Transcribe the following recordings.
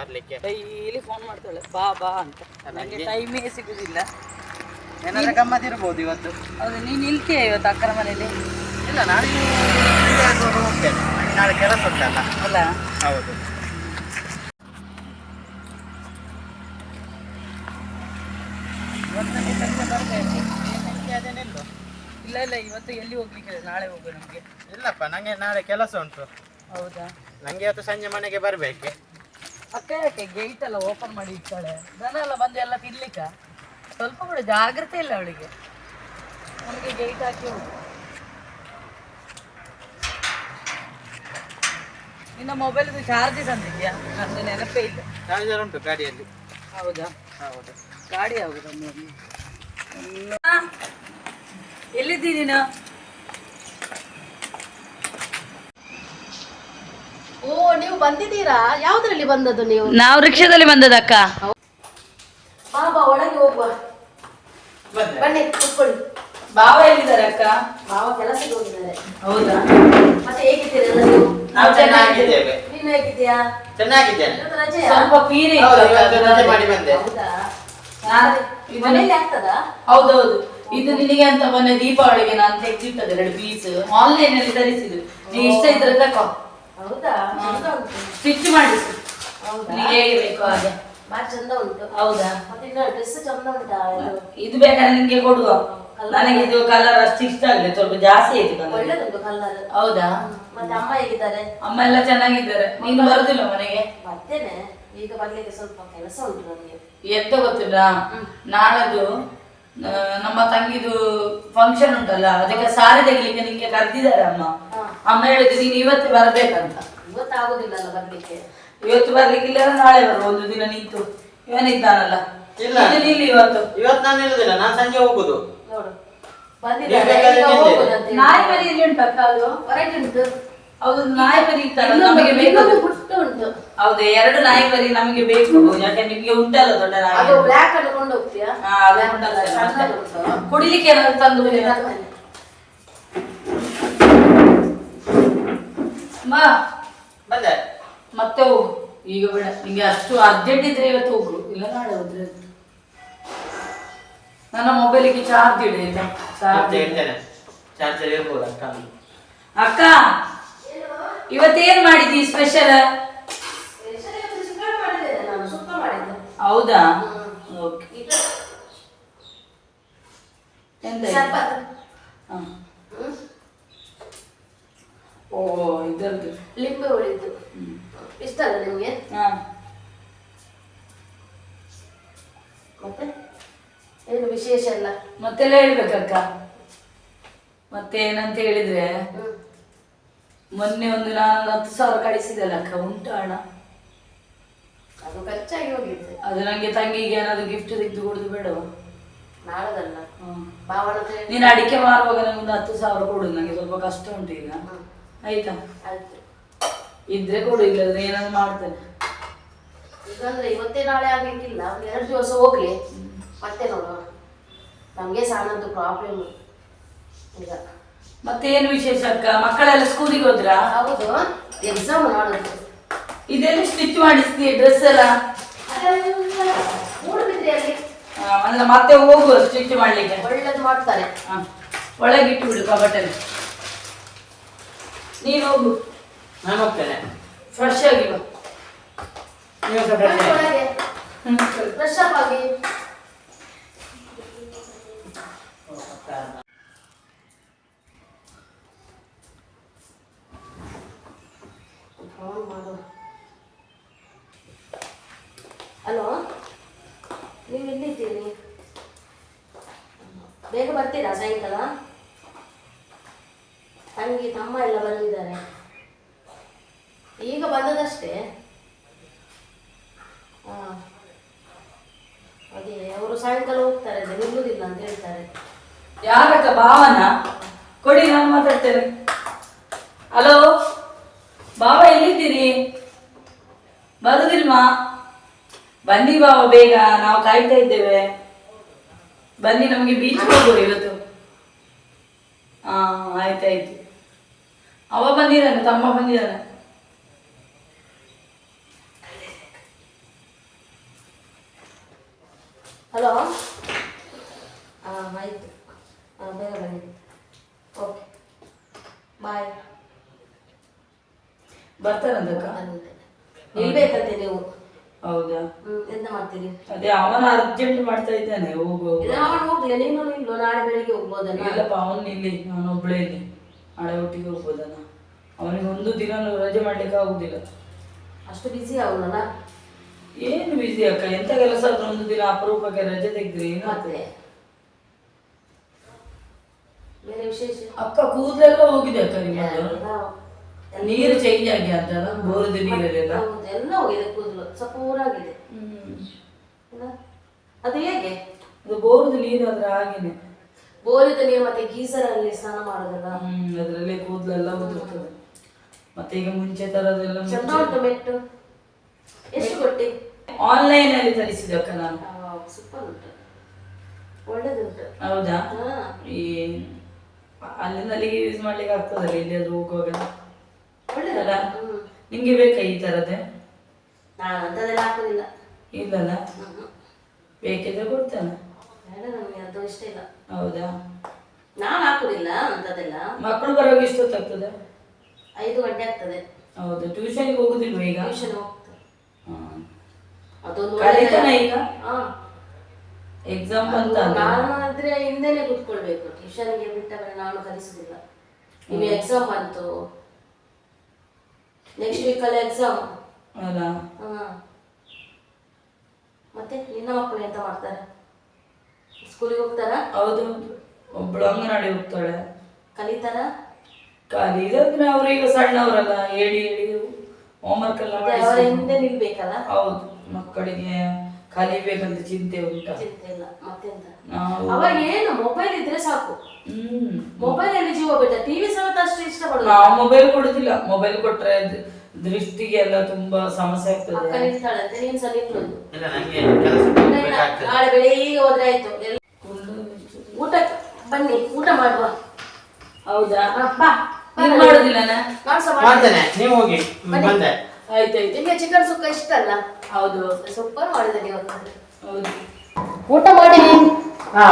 ಬರ್ಲಿಕ್ಕೆ? Daily phone ಮಾಡ್ತಾಳೆ. ಬಾ ಬಾ ಅಂತ. ನನಗೆ ಟೈಮೇ ಸಿಗುದಿಲ್ಲ. ಏನಾದ್ರೆ ಗಮ್ಮತ್ ಇರ್ಬೋದು ಇವತ್ತು? ಹೌದು ನೀನು ಇಲ್ತೀಯ ಇವತ್ತು ಅಕ್ಕನ ಮನೇಲಿ? ಇಲ್ಲ ನಾನು ಹೋಗ್ತೇನೆ ನನಗೆ ನಾಳೆ ಕೆಲಸ ಉಂಟಲ್ಲ? ಅಲ್ಲ. ಹೌದು. ಇವತ್ತು ನನಗೆ ಬರ್ಬೇಕು ಏನ್ ಸಂಜೆ ಅದೇನಿಲ್ಲ ಇಲ್ಲ ಇಲ್ಲ ಇವತ್ತು ಎಲ್ಲಿ ಹೋಗ್ಲಿಕ್ಕೆ? ನಾಳೆ ಹೋಗು ನಮಗೆ. ಇಲ್ಲಪ್ಪ ನಂಗೆ ನಾಳೆ ಕೆಲಸ ಉಂಟು. ಹೌದಾ? ನಂಗೆ ಇವತ್ತು ಸಂಜೆ ಮನೆಗೆ ಬರಬೇಕು. ಅಕ್ಕ ಯಾಕೆ ಗೇಟ್ ಎಲ್ಲ ಓಪನ್ ಮಾಡಿ ಇಟ್ಟಾಳೆ ದನ ಎಲ್ಲ ಬಂದು ಎಲ್ಲ ತಿನ್ಲಿಕ್ಕ? ಸ್ವಲ್ಪ ಕೂಡ ಜಾಗ್ರತೆ ಇಲ್ಲ ಅವಳಿಗೆ. ನಮಗೆ ಗೇಟ್ ಹಾಕಿ ಹೋಗು. ನಿನ್ನ ಮೊಬೈಲ್ ಚಾರ್ಜ್ ತಂದಿದ್ಯಾ ನಂದು ನೆನಪೇ ಇಲ್ಲ. ಚಾರ್ಜರ್ ಉಂಟು ಗಾಡಿಯಲ್ಲಿ. ಹೌದಾ? ಹೌದು. ಗಾಡಿ ಹೌದು ಎಲ್ಲಿದ್ದೀನಿ ನೀನು? ಓ ನೀವು ಬಂದಿದ್ದೀರಾ? ಯಾವ್ದ್ರಲ್ಲಿ ಬಂದದ್ದು ನೀವು? ನಾವು ರಿಕ್ಷಾದಲ್ಲಿ ಬಂದದಕ್ಕ ಬಾ ಬಾ ಒಳಗೆ ಹೋಗುವ. ಬನ್ನಿ ಕುತ್ಕೊಳ್ಳಿ. ಬಾವ ಎಲ್ಲಿದ್ದಾರೆ ಅಕ್ಕ? ಬಾವ ಕೆಲಸಕ್ಕೆ ಹೋಗಿದ್ದಾರೆ. ಹೌದಾ? ಮತ್ತೆ ಹೇಗಿದ್ದೀರಲ್ಲ ನೀವು? ನಾವು ಚೆನ್ನಾಗಿದ್ದೇವೆ. ನೀನು ಹೇಗಿದ್ದೀಯಾ? ಚೆನ್ನಾಗಿದ್ದೇನೆ. ಇವತ್ತು ರಜೆಯಾ? ಸ್ವಲ್ಪ ಪೀರಿ ಹೌದು, ಇವತ್ತು ರಜೆ ಮಾಡಿ ಬಂದೆ. ಹೌದಾ? ನಾನು ಇದು- ಮನೇಲಿ ಆಗ್ತದಾ? ಹೌದೌದು. ಇದು ನಿನಗೆ ಅಂತ ಮೊನ್ನೆ ದೀಪಾವಳಿಗೆ ನಾನು ತೆಗ್ದಿಟ್ಟದೆ ಎರಡು ಪೀಸ್ ಆನ್ಲೈನ್ ಅಲ್ಲಿ ತರಿಸಿದ್ದು ನೀ ಇಷ್ಟ ಇದ್ರೆ ತಕೋ. ಹೌದಾ? ಸ್ಟಿಚ್ ಮಾಡಿ ನಿಮಗೆ ಹೇಗೆ ಬೇಕೋ ಹಾಗೆ. ಬಾರಿ ಚಂದ ಉಂಟು. ಹೌದಾ? ಮತ್ತೆ ಡ್ರೆಸ್ ಚಂದ ಉಂಟಾ ಇದು? ಬೇಕಾದ್ರೆ ನಿನ್ಗೆ ಕೊಡುವ. ನನಗೆ ಇದು ಕಲರ್ ಅಷ್ಟು ಇಷ್ಟ ಆಗಲಿ ಸ್ವಲ್ಪ ಜಾಸ್ತಿ ಆಯ್ತು ಕಲರ್ ಒಳ್ಳೇದುಂಟು ಕಲ್ಲರ್ ಹೌದಾ? ಮತ್ತೆ ಅಮ್ಮ ಹೇಗಿದ್ದಾರೆ? ಅಮ್ಮ ಎಲ್ಲ ಚೆನ್ನಾಗಿದ್ದಾರೆ. ನೀನು ಬರುದಿಲ್ಲ ಮನೆಗೆ? ಬರ್ತೇನೆ ಈಗ ಬರ್ಲಿಕ್ಕೆ ಸ್ವಲ್ಪ ಕೆಲಸ ಉಂಟು ನನಗೆ ಎಂತ ಗೊತ್ತಿಲ್ಲ. ನಾಳದು ನಮ್ಮ ತಂಗಿದು ಫಂಕ್ಷನ್ ಉಂಟಲ್ಲ ಅದಕ್ಕೆ ಸಾರಿ ತೆಗಿಲಿಕ್ಕೆ ನಿಂಗೆ ಕರೆದಿದ್ದಾರೆ ಅಮ್ಮ. ಅಮ್ಮ ಹೇಳಿದ್ರು ನೀನು ಇವತ್ತೇ ಬರ್ಬೇಕಂತ. ಅಲ್ಲ ಬರ್ಲಿಕ್ಕೆ? ಇವತ್ತು ಬರ್ಲಿಕ್ಕಿಲ್ಲ ನಾಳೆ ಬರುವ ಒಂದು ದಿನ ನಿಂತು. ಇವನಿದ್ದಾನಲ್ಲ ಇಲ್ಲ. ಇವತ್ತು. ಇವತ್ತು ನಾನು ಇರುದಿಲ್ಲ ನಾನು ಸಂಜೆ ಹೋಗುದು. ನೋಡು. ಬಂದಿದ್ದಾರೆ. ನಾಯಿ ಮನೆಯಲ್ಲಿ ಉಂಟು ಅಕ್ಕ ಅದು ಹೊರಗೆ ಉಂಟು. ಹೌದು ನಾಯಿ ಮರಿ ನಮಗೆ ಬೇಕು. ಉಂಟು. ಹೌದು ಎರಡು ನಾಯಿ ಮರಿ ನಮಗೆ ಬೇಕು. ಯಾಕೆ ನಿಮ್ಗೆ ಉಂಟಲ್ಲ ದೊಡ್ಡ ನಾಯಿ ಅದು ಬ್ಲ್ಯಾಕ್ ಅನ್ನು ಕೊಂಡು ಹೋಗ್ತೀಯಾ. ಕುಡಿಲಿಕ್ಕೆ ಏನಾದ್ರು ತಂದು. ಅಮ್ಮ ಬಂದೆ. ಮತ್ತೆ ಹೋಗು. ಈಗ ಬೇಡ. ನಿಂಗೆ ಅಷ್ಟು ಅರ್ಜೆಂಟ್ ಇದ್ರೆ ಇವತ್ತು ಹೋಗು. ಇಲ್ಲ ನಾಳೆ ಹೋದ್ರೆ ನನ್ನ ಮೊಬೈಲಿಗೆ ಚಾರ್ಜ್ ಇಡಿ ಆಯ್ತಾ? ಚಾರ್ಜ್ ಚಾರ್ಜರ್ ಇರ್ಬೋದು ಅಕ್ಕ? ಅಕ್ಕ! ಇವತ್ತೇನ್ ಮಾಡಿದ್ದಿ ಸ್ಪೆಷಲ್ ಹೌದಾ? ಎಂತ. ಓ ಇದರದ್ದು. ಲಿಂಬೆ ಉಳಿದು ಇಷ್ಟ ಅಲ್ಲ ನಿಮ್ಗೆ? ಹಾ. ಮತ್ತೆ? ಏನು ವಿಶೇಷ ಎಲ್ಲ? ಮತ್ತೆಲ್ಲ ಹೇಳ್ಬೇಕಕ್ಕ? ಮತ್ತೆ ಏನಂತ ಹೇಳಿದ್ರೆ. ಮೊನ್ನೆ ಒಂದು ನಾನು ಹತ್ತು ಸಾವಿರ ಕಳಿಸಿದಲ್ಲ ಅಕ್ಕ ಉಂಟು ಹಣ. ಅದು ಖರ್ಚಾಗಿ ಹೋಗಿತ್ತು ಅದು ನಂಗೆ ತಂಗಿಗೆ ಏನಾದ್ರು ಗಿಫ್ಟ್ ತೆಗೆದು ಕೊಡುದು ಬೇಡವ? ನಾಳದಲ್ಲ. ನೀನು ಅಡಿಕೆ ಮಾರುವಾಗ ನಂಗೆ ಒಂದು ಹತ್ತು ಸಾವಿರ ಕೊಡು ನಂಗೆ ಸ್ವಲ್ಪ ಕಷ್ಟ ಉಂಟು ಈಗ. ಆಯ್ತಾ? ಆಯ್ತು. ಇದ್ರೆ ಕೊಡು ಇಲ್ಲದ್ರೆ ಏನಾದ್ರು ಮಾಡ್ತೇನೆ. ಈಗ ಇವತ್ತೇ ನಾಳೆ ಆಗ್ಲಿಕ್ಕಿಲ್ಲ ಒಂದು ಎರಡು ದಿವಸ ಹೋಗ್ಲಿ. ಮತ್ತೆ ನೋಡುವ. ನಮ್ಗೆ ಸಣ್ಣದ್ದು ಪ್ರಾಬ್ಲಮ್ ಈಗ. ಮತ್ತೆ ಏನು ವಿಶೇಷ ಅಕ್ಕ? ಮಕ್ಕಳೆಲ್ಲ ಸ್ಕೂಲಿಗೆ ಹೋದ್ರಾ? ಹೌದು ಎಕ್ಸಾಮ್ ಮಾಡೋದು. ಇದೆಲ್ಲ ಸ್ಟಿಚ್ ಮಾಡಿಸ್ತೀಯ ಡ್ರೆಸ್ ಎಲ್ಲ? ಬಿದ್ರಿ ಅಲ್ಲಿ ಆ, ಮತ್ತೆ ಹೋಗು ಸ್ಟಿಚ್ ಮಾಡ್ಲಿಕ್ಕೆ. ಒಳ್ಳೇದು ಮಾಡ್ತಾರೆ. ಹ. ಒಳಗೆ ಇಟ್ಟು ಬಿಡು ಕಬಟಲ್ಲಿ ನೀನು ಹೋಗು. ನಾನು ಹೋಗ್ತೇನೆ. ಫ್ರೆಶ್ ಆಗಿ ಬಾ. ನೀವು ಸ್ವಲ್ಪ ಬನ್ನಿ ಒಳಗೆ ಹ್ಮ್. ಫ್ರೆಶ್ ಅಪ್ ಆಗಿ ಫೋನ್ ಮಾಡು ಹಲೋ ಎಲ್ಲಿದ್ದೀರಿ? ಬೇಗ ಬರ್ತೀರಾ ಸಾಯಂಕಾಲ? ತಂಗಿ, ತಮ್ಮ ಎಲ್ಲ ಬಂದಿದ್ದಾರೆ. ಈಗ ಬಂದದಷ್ಟೇ. ಅದೇ, ಅವರು ಸಾಯಂಕಾಲ ಹೋಗ್ತಾರೆ ನಿಲ್ಲುವುದಿಲ್ಲ ಅಂತ ಹೇಳ್ತಾರೆ. ಯಾರಕ್ಕ, ಭಾವನ? ಕೊಡಿ, ನಾನು ಮಾತಾಡ್ತೇನೆ. ಹಲೋ ಭಾವ ಎಲ್ಲಿದ್ದೀರಿ? ಬರುದಿಲ್ವಾ? ಬನ್ನಿ ಬಾವ ಬೇಗ. ನಾವು ಕಾಯ್ತಾ ಇದ್ದೇವೆ. ಬನ್ನಿ ನಮಗೆ ಬೀಚ್ ಹೋಗುವ ಇವತ್ತು. ಹಾ ಆಯ್ತಾಯ್ತು. ಅವ ಬಂದಿದ್ದಾನೆ ತಮ್ಮ ಬಂದಿದ್ದಾನೆ. ಹಲೋ? ಹಾಂ ಆಯ್ತು. ಹಾಂ ಬೇಗ ಬನ್ನಿ. ಓಕೆ. ಬಾಯ್. ಬರ್ತಾರಂತ. ನಿಲ್ಬೇಕಂತೆ ನೀವು. ಹೌದಾ? ಎಂತ ಮಾಡ್ತೀರಿ? ಅದೇ ಅವನ ಅರ್ಜೆಂಟ್ ಮಾಡ್ತಾ ಇದ್ದಾನೆ ಹೋಗು ಅವನು ಹೋಗ್ಲಿ ನೀನು ನಿಲ್ಲು ನಾಳೆ ಬೆಳಿಗ್ಗೆ ಹೋಗ್ಬೋದಲ್ಲ? ಇಲ್ಲಪ್ಪ ಅವನು ಇಲ್ಲಿ ನಾನು ಒಬ್ಳೇ ಇಲ್ಲಿ ನಾಳೆ ಒಟ್ಟಿಗೆ ಹೋಗ್ಬೋದಲ್ಲ? ಅವನಿಗೆ ಒಂದು ದಿನ ರಜೆ ಮಾಡ್ಲಿಕ್ಕೆ ಆಗುದಿಲ್ಲ. ಅಷ್ಟು ಬಿಸಿ ಅವನಲ್ಲ? ಏನು ಬಿಸಿ ಅಕ್ಕ? ಎಂತ ಕೆಲಸ ಆದ್ರೂ ಒಂದು ದಿನ ಅಪರೂಪಕ್ಕೆ ರಜೆ ತೆಗ್ದ್ರಿ ಏನಾಗ್ತದೆ ಬೇರೆ ವಿಶೇಷ? ಅಕ್ಕ ಕೂದಲೆಲ್ಲ ಹೋಗಿದೆ ಅಕ್ಕ ನಿಮ್ಮದು. ನೀರು ಚೇಂಜ್ ಆಗಿ ಅದಲ್ಲ ಬೋರ್ದ ನೀರಲ್ಲೆಲ್ಲ ಹೌದು, ಎಲ್ಲ ಹೋಗಿದೆ ಕೂದಲು ಸ್ವಲ್ಪ ಆಗಿದೆ? ಅದು ಹೇಗೆ? ಅದು ಬೋರದ ನೀರು ಅದ್ರ ಹಾಗೇನೆ. ಬೋರಿದ ನೀರು ಮತ್ತೆ ಗೀಸರ್ ಅಲ್ಲಿ ಸ್ನಾನ ಮಾಡೋದಲ್ಲ? ಅದ್ರಲ್ಲೇ ಕೂದಲೆಲ್ಲ ಉದುರ್ತದೆ. ಮತ್ತೆ ಈಗ ಮುಂಚೆ ತರದೆಲ್ಲ ಚಂದ ಉಂಟು ಮೆಟ್ಟು? ಎಷ್ಟು ಕೊಟ್ಟಿ? ಆನ್ಲೈನ್ ಅಲ್ಲಿ ತರಿಸಿದೆ ಅಕ್ಕ ನಾನು ಸೂಪರ್ ಉಂಟು. ಒಳ್ಳೇದುಂಟು ಹೌದಾ ಈ ಅಲ್ಲಿಂದ ಅಲ್ಲಿಗೆ ಯೂಸ್ ಮಾಡ್ಲಿಕ್ಕೆ ಆಗ್ತದಲ್ಲ ಇಲ್ಲಿ ಅದು ಹೋಗುವಾಗ? ಒಳ್ಳೇದಲ್ಲ? ಹ್ಮ್. ನಿಂಗೆ ಬೇಕಾ ಈ ತರದೇ ನಾನು ಅಂಥದ್ದೆಲ್ಲ ಹಾಕೋದಿಲ್ಲ. ಇಲ್ಲಲ್ಲ. ಬೇಕಿದ್ರೆ ಕೊಡ್ತೇನೆ. ಬೇಡ ನನಗೆ ಅದು ಇಷ್ಟ ಇಲ್ಲ. ಹೌದಾ? ನಾನು ಹಾಕೋದಿಲ್ಲ ಅಂಥದ್ದೆಲ್ಲ. ಮಕ್ಕಳು ಬರುವಾಗ ಎಷ್ಟೊತ್ತಾಗ್ತದೆ ಐದು ಗಂಟೆ ಆಗ್ತದೆ. ಹೌದು ಟ್ಯೂಷನ್ಗೆ ಹೋಗುದಿಲ್ಲ ಈಗ? ಟ್ಯೂಷನ್ ಹೋಗ್ತದೆ. ಅದೊಂದು ಕಲಿತಾನ ಈಗ? ಹಾಂ. ಎಕ್ಸಾಮ್ ಅಂತ ನಾನು ಆದ್ರೆ ಹಿಂದೆನೆ ಕೂತ್ಕೊಳ್ಬೇಕು. ಟ್ಯೂಷನ್ಗೆ ಬಿಟ್ಟ ಮೇಲೆ ನಾನು ಕಲಿಸುದಿಲ್ಲ. ಇನ್ನು ಎಕ್ಸಾಮ್ ಬಂತು. ನೆಕ್ಸ್ಟ್ ವೀಕಲ್ಲಿ ಎಕ್ಸಾಮ್ ಅಲ್ಲ ಹಾ. ಮತ್ತೆ ನಿನ್ನ ಮಕ್ಕಳು ಎಂತ ಮಾಡ್ತಾರೆ? ಸ್ಕೂಲಿಗೆ ಹೋಗ್ತಾರ? ಹೌದು. ಒಬ್ಳು ಅಂಗನವಾಡಿ ಹೋಗ್ತಾಳೆ. ಕಲಿತಾರ? ಕಲಿಯೋದ್ರೆ ಅವ್ರೀಗ ಸಣ್ಣವರಲ್ಲ ಹೇಳಿ ಹೇಳಿ ಹೋಮ್ವರ್ಕ್ ಎಲ್ಲ ಅವರ ಹಿಂದೆ ನಿಲ್ಬೇಕಲ್ಲ? ಹೌದು. ಮಕ್ಕಳಿಗೆ ಕಲಿಬೇಕಂತ ಚಿಂತೆ ಉಂಟಾ? ಚಿಂತೆ ಇಲ್ಲ. ಮತ್ತೆಂತ? ನಾವು ಅವಾಗ ಏನು? ಮೊಬೈಲ್ ಇದ್ರೆ ಸಾಕು. ಹ್ಮ್. ಮೊಬೈಲ್ ಅಲ್ಲಿ ಜೀವ ಬೇಡ ಟಿವಿ ಸಮೇತ ಅಷ್ಟು ಇಷ್ಟ ನಾವು ಮೊಬೈಲ್ ಕೊಡುದಿಲ್ಲ. ಮೊಬೈಲ್ ಕೊಟ್ರೆ ದ್- ದೃಷ್ಟಿಗೆ ಎಲ್ಲ ತುಂಬಾ ಸಮಸ್ಯೆ ಆಗ್ತದೆ. ಅಕ್ಕ ನಿಲ್ತಾಳಂತೆ ನೀನ್ ಸಹ ನಿಲ್ಲೋದು ಇಲ್ಲ ನಂಗೆ ಕೆಲಸ ಇಲ್ಲ, ಇಲ್ಲ. ಬೇಕಾಗ್ತದೆ ನಾಳೆ ಬೆಳಿಗ್ಗೆ ಹೋದ್ರೆ ಆಯ್ತು. ಎಲ್ಲ ಊಟ ಬನ್ನಿ. ಊಟ ಮಾಡುವ. ಹೌದಾ? ಬಾ. ನೀನ್ ಮಾಡುದಿಲ್ಲನ ನಾನ್ ಸಹ ಮಾಡ್ತೇನೆ. ಮಾಡ್ತೇನೆ. ನೀವು ಹೋಗಿ. ಬಂದೆ. ಆಯ್ತಾಯ್ತು ನಿಮಗೆ ಚಿಕನ್ ಸುಕ್ಕ ಇಷ್ಟ ಅಲ್ಲ ಹೌದು. ಸೂಪರ್ ಮಾಡಿದೆ ನೀವು ಹೌದು. ಊಟ ಮಾಡಿ ಹಾ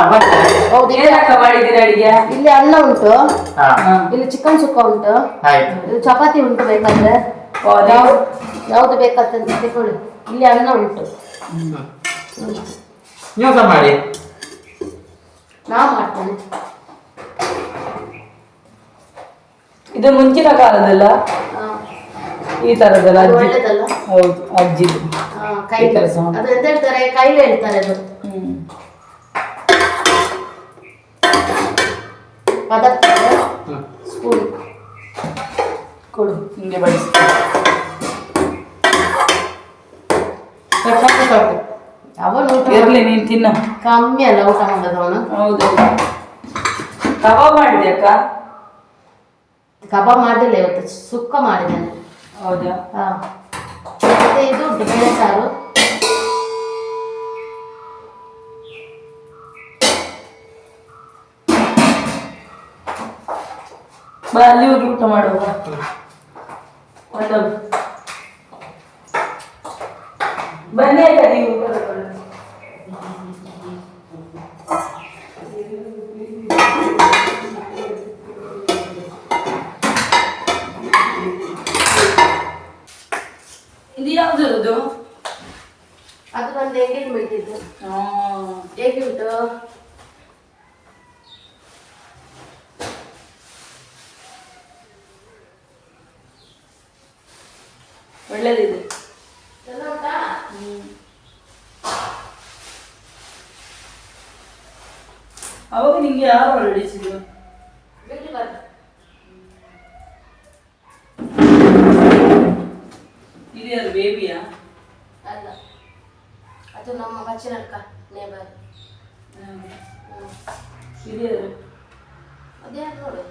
ಹೌದು. ಏನಕ್ಕ ಮಾಡಿದ್ದೀರಿ ಅಡಿಗೆ? ಇಲ್ಲಿ ಅನ್ನ ಉಂಟು. ಹಾ. ಇಲ್ಲಿ ಚಿಕನ್ ಸುಕ್ಕ ಉಂಟು. ಆಯ್ತು. ಇಲ್ಲಿ ಚಪಾತಿ ಉಂಟು ಬೇಕಾದ್ರೆ. ಓ, ನೀವು- ಯಾವ್- ಯಾವ್ದು ಬೇಕಂತ ತಗೊಳ್ಳಿ ಇಲ್ಲಿ ಅನ್ನ ಉಂಟು. ನೀವು ಸಹ ಮಾಡಿ. ನಾ ಮಾಡ್ತೇನೆ. ಇದು ಮುಂಚಿನ ಕಾಲದಲ್ಲ. ಈ ತರದಲ್ಲ ಅಜ್ಜಿ. ಹೌದು ಅಜ್ಜಿ. ಹಾ, ಕೈ ಈ ಕೆಲಸ ಮಾಡು. ಅದು ಎಂತ ಹೇಳ್ತಾರೆ ಕೈಲೇ ಹೇಳ್ತಾರೆ ಅದು. ಹ್ಮ್. ಪದಾರ್ಥ. ಸ್ಪೂನ್. ಕೊಡು ಹಿಂಗೆ ಬಡಿಸ್ತೀನಿ. ಸಾಕು ಸಾಕು. ಅವನು ಊಟ ಇರ್ಲಿ ನೀನ್ ತಿನ್ನ. ಕಮ್ಮಿ ಅಲ್ಲ ಊಟ ಮಾಡೋದು ಅವನು. ಹೌದು. ಕಬಾಬ್ ಮಾಡಿದೆ ಅಕ್ಕ? ಕಬಾಬ್ ಮಾಡಿಲ್ಲ ಇವತ್ತು ಸುಕ್ಕ ಮಾಡಿದ್ದಾನೆ. ಹೌದಾ? ಹಾಂ. ಮತ್ತೆ ಇದು ಬೇಳೆ ಸಾರು. ಬಾ ಅಲ್ಲಿ ಹೋಗಿ ಊಟ ಮಾಡುವ. ಒಳ್ಳೆದು. ಬನ್ನಿ ಅಕ್ಕ ನೀವು ಊಟ ತಗೊಳ್ಳಿ. ಯಾವ್ದು ಅದು ಬಂದು ಎಂಗೇಜ್ಮೆಂಟ್ ಇದು ಹಾ. ಹೇಗೆ ಉಂಟು? ಒಳ್ಳೇದಿದೆ. ಎಲ್ಲ ಉಂಟಾ ಅವಾಗ ನಿಂಗೆ ಯಾರು ಹೊರಡಿಸಿದ್ರು ಯಾರು ಬೇಬಿಯಾ ಅಲ್ಲ. ಅದು ನಮ್ಮ ಬಚ್ಚಿನಡ್ಕ ನೇಬರ್ ಹಿರಿಯರು? ಯಾರು ಅದೇ ನೋಡು?